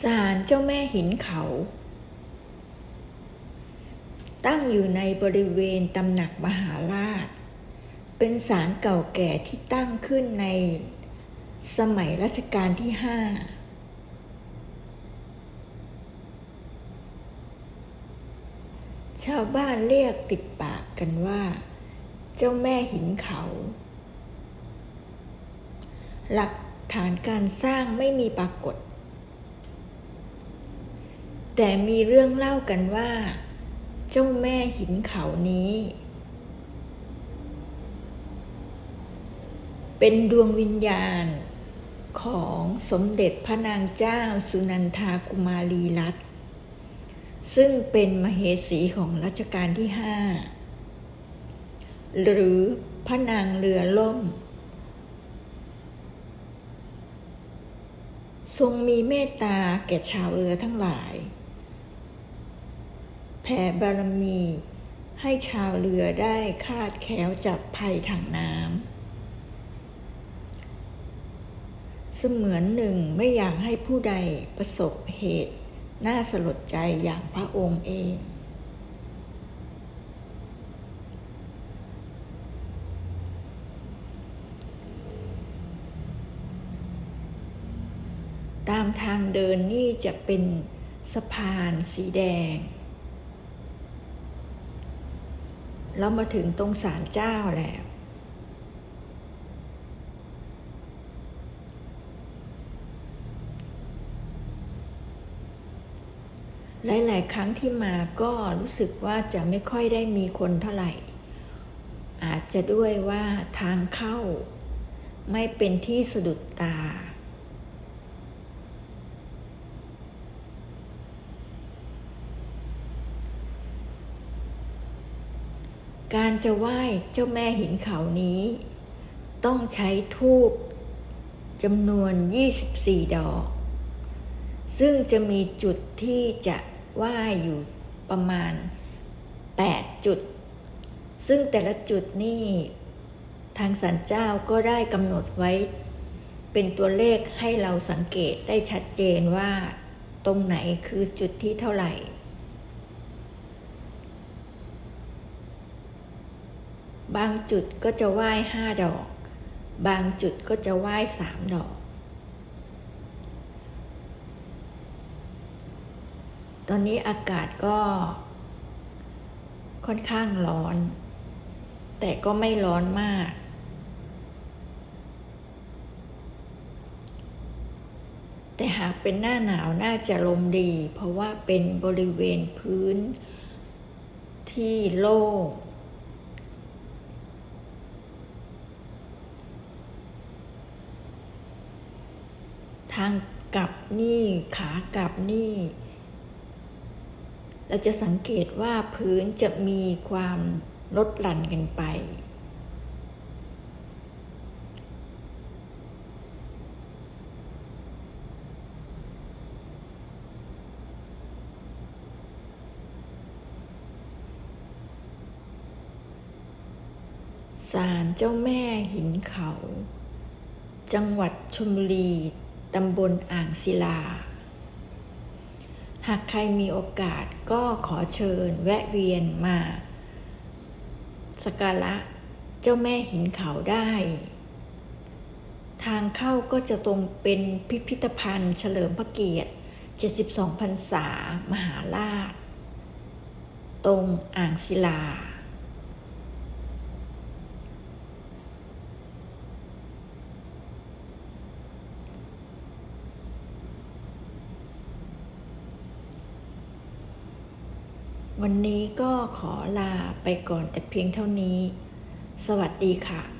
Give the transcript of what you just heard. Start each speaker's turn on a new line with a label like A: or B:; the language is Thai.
A: ศาลเจ้าแม่หินเขา ตั้งอยู่ในบริเวณตำหนักมหาราช เป็นศาลเก่าแก่ที่ตั้งขึ้นในสมัยรัชกาลที่ห้าชาวบ้านเรียกติดปากกันว่า เจ้าแม่หินเขา หลักฐานการสร้างไม่มีปรากฏ แต่มีเรื่องเล่ากันว่า เจ้าแม่หินเขานี้ เป็นดวงวิญญาณของสมเด็จพระนางเจ้าสุนันทากุมารีรัตน์ซึ่งเป็นมเหสีของรัชกาลที่ห้าหรือพระนางเรือล่ม ทรงมีเมตตาแก่ชาวเรือทั้งหลาย แผ่บารมี ให้ชาวเรือได้คาดแคล้วจากภัยทางน้ำเสมือนหนึ่งไม่อยากให้ผู้ใดประสบเหตุ น่าสลดใจอย่างพระองค์เองตามทางเดินนี่จะเป็นสะพานสีแดง แล้วมาถึงตรงศาลเจ้าแล้วหลาย ๆ ครั้งที่มาก็รู้สึกว่าจะไม่ค่อยได้มีคนเท่าไหร่ อาจจะด้วยว่าทางเข้า ไม่เป็นที่สะดุดตา การจะไหว้เจ้าแม่หินเขานี้ ต้องใช้ทูบจำนวน 24 ดอก ซึ่งจะมีจุดที่จะไหว้อยู่ประมาณ 8 จุด ซึ่งแต่ละจุดนี่ทางสันเจ้าก็ได้กำหนดไว้ เป็นตัวเลขให้เราสังเกตได้ชัดเจนว่า ตรงไหนคือจุดที่เท่าไหร่ บางจุดก็จะไหว้ห้าดอก บางจุดก็จะไหว้สามดอก ตอนนี้อากาศก็ค่อนข้างร้อน แต่ก็ไม่ร้อนมาก แต่หากเป็นหน้าหนาวน่าจะลมดี เพราะว่าเป็นบริเวณพื้นที่โล่ง ทางกลับนี่ขากลับนี่ เราจะสังเกตว่าพื้นจะมีความลดหลั่นกันไป ศาลเจ้าแม่หินเขา จังหวัดชลบุรี ตำบลอ่างศิลา หากใครมีโอกาสก็ขอเชิญแวะเวียนมาสักการะเจ้าแม่หินเขาได้ ทางเข้าก็จะตรงเป็นพิพิธภัณฑ์เฉลิมพระเกียรติ 72 พรรษามหาราช ตรงอ่างศิลา วันนี้ก็ขอลาไปก่อนแต่เพียงเท่านี้ สวัสดีค่ะ